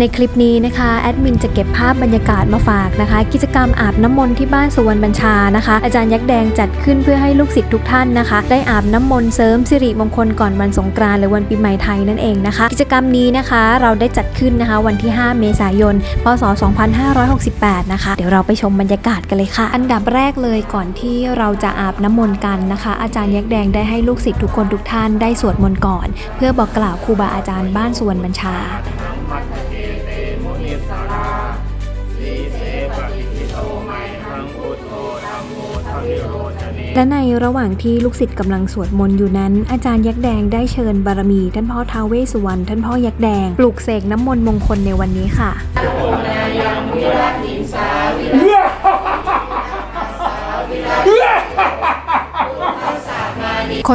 ในคลิปนี้นะคะแอดมินจะเก็บภาพบรรยากาศมาฝากนะคะ กิจกรรมอาบน้ำมนต์ที่บ้านสุวรรณบัญชานะคะ อาจารย์ยักษ์แดงจัดขึ้นเพื่อให้ลูกศิษย์ทุกท่านนะคะ ได้อาบน้ำมนต์เสริมสิริมงคลก่อนวันสงกรานต์หรือวันปีใหม่ไทยนั่นเองนะคะ กิจกรรมนี้นะคะเราได้จัดขึ้นนะคะ วันที่ 5 เมษายน พศ 2568 นะคะ เดี๋ยวเราไปชมบรรยากาศกันเลยค่ะ อันดับแรกเลยก่อนที่เราจะอาบน้ำมนต์กันนะคะ อาจารย์ยักษ์แดงได้ให้ลูกศิษย์ทุกคนทุกท่านได้สวดมนต์ก่อน เพื่อบอกกล่าวครูบาอาจารย์บ้านสุวรรณบัญชา และในระหว่างที่ลูกศิษย์กำลังสวดมนต์อยู่นั้น อาจารย์ยักษ์แดงได้เชิญบารมี ท่านพ่อท้าวเวสสุวรรณท่านพ่อยักษ์แดง ปลุกเสกน้ำมนต์มงคลในวันนี้ค่ะ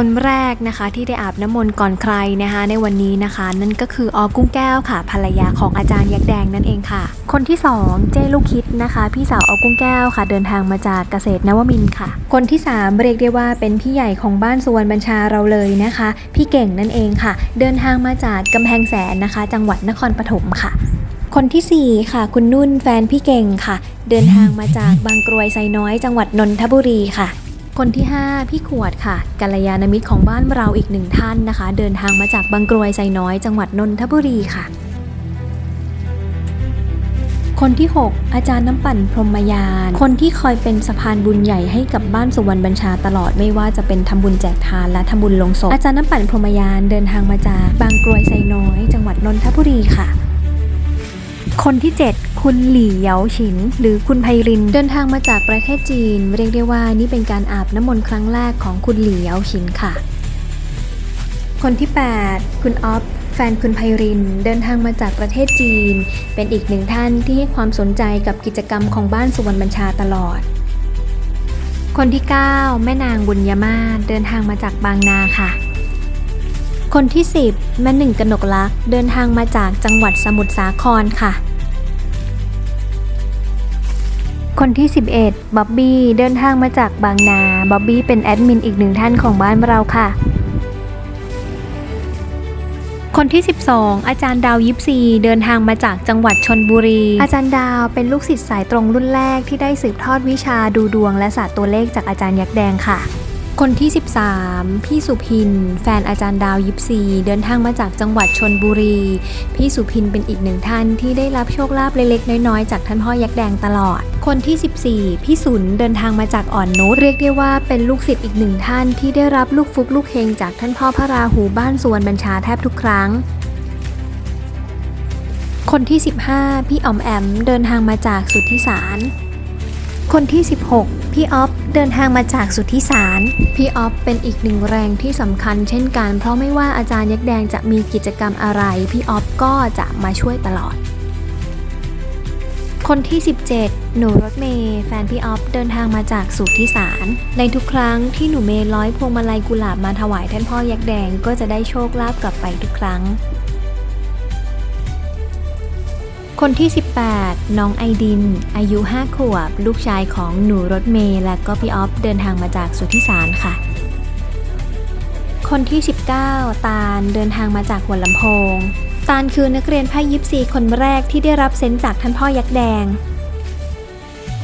คนแรกนะคะที่ได้อาบน้ำมนต์ก่อนใครนะคะ ในวันนี้นะคะ นั่นก็คือออกุ้งแก้วค่ะ ภรรยาของอาจารย์ยักษ์แดงนั่นเองค่ะ คนที่สองเจ้ลูกคิดนะคะ พี่สาวออกุ้งแก้วค่ะ เดินทางมาจากเกษตรนวมินค่ะ คนที่สามเรียกได้ว่าเป็นพี่ใหญ่ของบ้านสวรรณบัญชาเราเลยนะคะ พี่เก่งนั่นเองค่ะ เดินทางมาจากกำแพงแสนนะคะ จังหวัดนครปฐมค่ะคนที่ 4 ค่ะ คุณนุ่นแฟนพี่เก่งค่ะ เดินทางมาจากบางกรวยไซน้อยจังหวัดนนทบุรีค่ะ คนที่ 5 พี่ขวดค่ะกัลยาณมิตรของบ้านเราอีกหนึ่งท่านนะคะ เดินทางมาจากบางกรวยไซน้อย จังหวัดนนทบุรีค่ะ คนที่ 6 อาจารย์น้ำปั่นพรหมยาน คนที่คอยเป็นสะพานบุญใหญ่ให้กับบ้านสุวรรณบัญชาตลอดไม่ว่าจะเป็นทำบุญแจกทานและทำบุญลงศพอาจารย์น้ำปั่นพรหมยานเดินทางมาจากบางกรวยไซน้อย จังหวัดนนทบุรีค่ะ คนที่ 7 คุณหลี่เยาฉิน หรือคุณไพริน เดินทางมาจากประเทศจีน เรียกได้ว่านี่เป็นการอาบน้ำมนต์ครั้งแรกของคุณหลี่เยาฉินค่ะ คนที่ 8 คุณออฟแฟนคุณไพรินเดินทางมาจากประเทศจีน เป็นอีกหนึ่งท่านที่ให้ความสนใจกับกิจกรรมของบ้านสุวรรณบัญชาตลอด คนที่ 9 แม่นางบุญยมาเดินทางมาจากบางนาค่ะ คนที่ 10 แม่หนึ่งกนกลักษ์เดินทางมาจากจังหวัดสมุทรสาครค่ะ คนที่ 11บ๊อบบี้เดินทางมาจากบางนาบ๊อบบี้เป็นแอดมินอีกหนึ่งท่านของบ้านเราค่ะ คนที่ 12 อาจารย์ดาวยิปซีเดินทางมาจากจังหวัดชนบุรี อาจารย์ดาวเป็นลูกศิษย์สายตรงรุ่นแรกที่ได้สืบทอดวิชาดูดวงและศาสตร์ตัวเลขจากอาจารย์ยักษ์แดงค่ะ คนที่ 13 พี่สุพิน แฟนอาจารย์ดาวยิปซี เดินทางมาจากจังหวัดชนบุรี พี่สุพินเป็นอีกหนึ่งท่านที่ได้รับโชคลาภเล็กๆ น้อยๆ จากท่านพ่อยักษ์แดงตลอด คนที่ 14 พี่สุนเดินทางมาจากอ่อนนุชเรียกได้ว่าเป็นลูกศิษย์อีกหนึ่งท่านที่ได้รับลูกฟุกลูกเฮงจากท่านพ่อพระราหูบ้านสวนบัญชาแทบทุกครั้งคนที่ 15 พี่ออมแอม เดินทางมาจากสุทธิสาร คนที่ 16 พี่ออฟเดินทางมาจากสุทธิสาร พี่ออฟเป็นอีกหนึ่งแรงที่สำคัญเช่นกัน เพราะไม่ว่าอาจารย์ยักษ์แดงจะมีกิจกรรมอะไร พี่ออฟก็จะมาช่วยตลอด คนที่ 17 หนูรถเมย์แฟนพี่ออฟเดินทางมาจากสุทธิสาร ในทุกครั้งที่หนูเมย์ร้อยพวงมาลัยกุหลาบมาถวายท่านพ่อยักษ์แดงก็จะได้โชคลาภกลับไปทุกครั้ง คนที่ 18 น้องไอดิน อายุ 5 ขวบ ลูกชายของหนูรถเมย์และก็พี่ออฟเดินทางมาจากสุทธิสารค่ะ คนที่ 19 ตาลเดินทางมาจากหัวลำโพง ตาลคือนักเรียนภาคยิปซีคนแรกที่ได้รับเซนต์จากท่านพ่อยักษ์แดง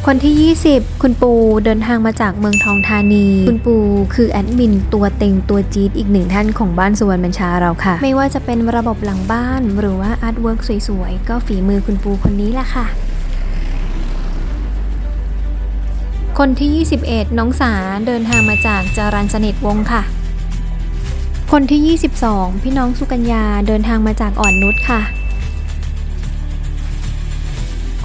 คนที่ 20 คุณปูเดินทางมาจากเมืองทองธานี คุณปูคือแอดมินตัวเต็งตัวจี๊ดอีกหนึ่งท่านของบ้านสุวรรณบัญชาเราค่ะ ไม่ว่าจะเป็นระบบหลังบ้านหรือว่าอาร์ตเวิร์กสวยๆ ก็ฝีมือคุณปูคนนี้แหละค่ะ คนที่ 21 น้องสาเดินทางมาจากจารันสนิทวงค่ะ คนที่ 22 พี่น้องสุกัญญาเดินทางมาจากอ่อนนุชค่ะ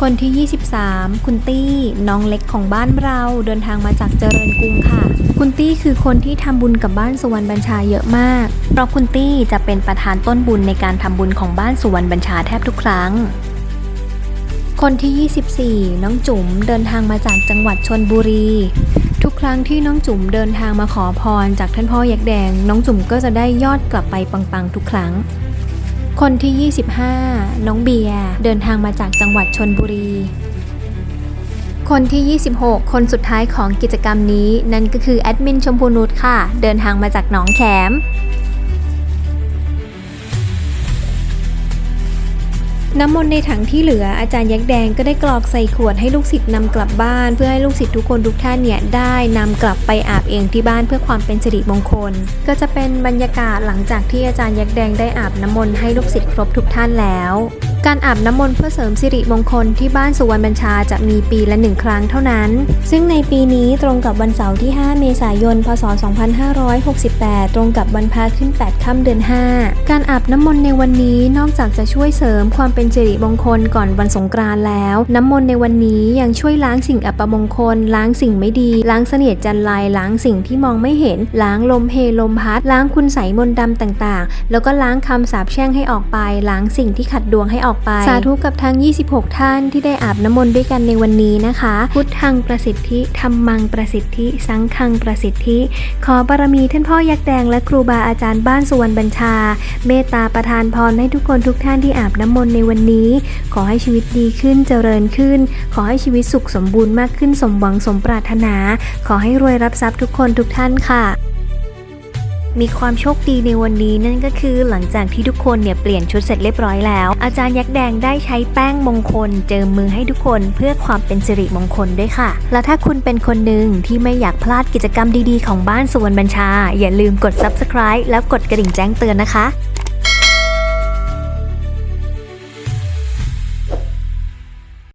คนที่ 23 คุณตี้ น้องเล็กของบ้านเราเดินทางมาจากเจริญกรุงค่ะ คุณตี้คือคนที่ทำบุญกับบ้านสุวรรณบัญชาเยอะมาก เพราะคุณตี้จะเป็นประธานต้นบุญในการทำบุญของบ้านสุวรรณบัญชาแทบทุกครั้ง คนที่ 24 น้องจุ๋มเดินทางมาจากจังหวัดชนบุรี ทุกครั้งที่น้องจุ๋มเดินทางมาขอพรจากท่านพ่อยักษ์แดง น้องจุ๋มก็จะได้ยอดกลับไปปังๆทุกครั้ง คนที่ 25 น้องเบียร์เดินทางมาจากจังหวัดชนบุรี คนที่ 26 คนสุดท้ายของกิจกรรมนี้ นั่นก็คือแอดมินชมพูนุชค่ะ เดินทางมาจากหนองแขม น้ำมนต์ในถังที่เหลืออาจารย์ยักษ์แดงก็ได้กรอกใส่ขวดให้ลูกศิษย์นำกลับบ้าน เพื่อให้ลูกศิษย์ทุกคนทุกท่านเนี่ยได้นำกลับไปอาบเองที่บ้านเพื่อความเป็นสิริมงคล ก็จะเป็นบรรยากาศหลังจากที่อาจารย์ยักษ์แดงได้อาบน้ำมนต์ให้ลูกศิษย์ครบทุกท่านแล้ว การอาบน้ำมนต์เพื่อเสริมสิริมงคลที่บ้านสุวรรณบัญชาจะมีปีละหนึ่งครั้งเท่านั้น ซึ่งในปีนี้ตรงกับวันเสาร์ที่ 5 เมษายน พศ 2568 ตรงกับวันพระขึ้น 8 ค่ำเดือน 5 การอาบน้ำมนต์ในวันนี้นอกจากจะช่วยเสริมความเป็นสิริมงคลก่อนวันสงกรานต์แล้ว น้ำมนต์ในวันนี้ยังช่วยล้างสิ่งอัปมงคล ล้างสิ่งไม่ดี ล้างเสนียดจันไรล้างสิ่งที่มองไม่เห็น ล้างลมเพลมพัด ล้างคุณใสมนต์ดำต่างๆ แล้วก็ล้างคำสาปแช่งให้ออกไป ล้างสิ่งที่ขัดดวงให้ออกไป สาธุกับทั้ง 26 ท่านที่ได้อาบน้ำมนต์ด้วยกันในวันนี้นะคะ พุทธังประสิทธิธรรมังประสิทธิ สังฆังประสิทธิ ขอบารมีท่านพ่อยักษ์แดงและครูบาอาจารย์บ้านสุวรรณบัญชา เมตตาประทานพรให้ทุกคนทุกท่านที่อาบน้ำมนต์ในวันนี้ ขอให้ชีวิตดีขึ้นเจริญขึ้น ขอให้ชีวิตสุขสมบูรณ์มากขึ้นสมหวังสมปรารถนา ขอให้รวยรับทรัพย์ทุกคนทุกท่านค่ะ มีความโชคดีในวันนี้นั่นก็คือหลังจากที่ทุกคนเนี่ยเปลี่ยนชุดเสร็จเรียบร้อยแล้ว อาจารย์ยักษ์แดงได้ใช้แป้งมงคล เจิมมือให้ทุกคนเพื่อความเป็นสิริมงคลด้วยค่ะ และถ้าคุณเป็นคนหนึ่งที่ไม่อยากพลาดกิจกรรมดีๆของบ้านสุวรรณบัญชา อย่าลืมกด subscribe แล้วกดกระดิ่งแจ้งเตือนนะคะ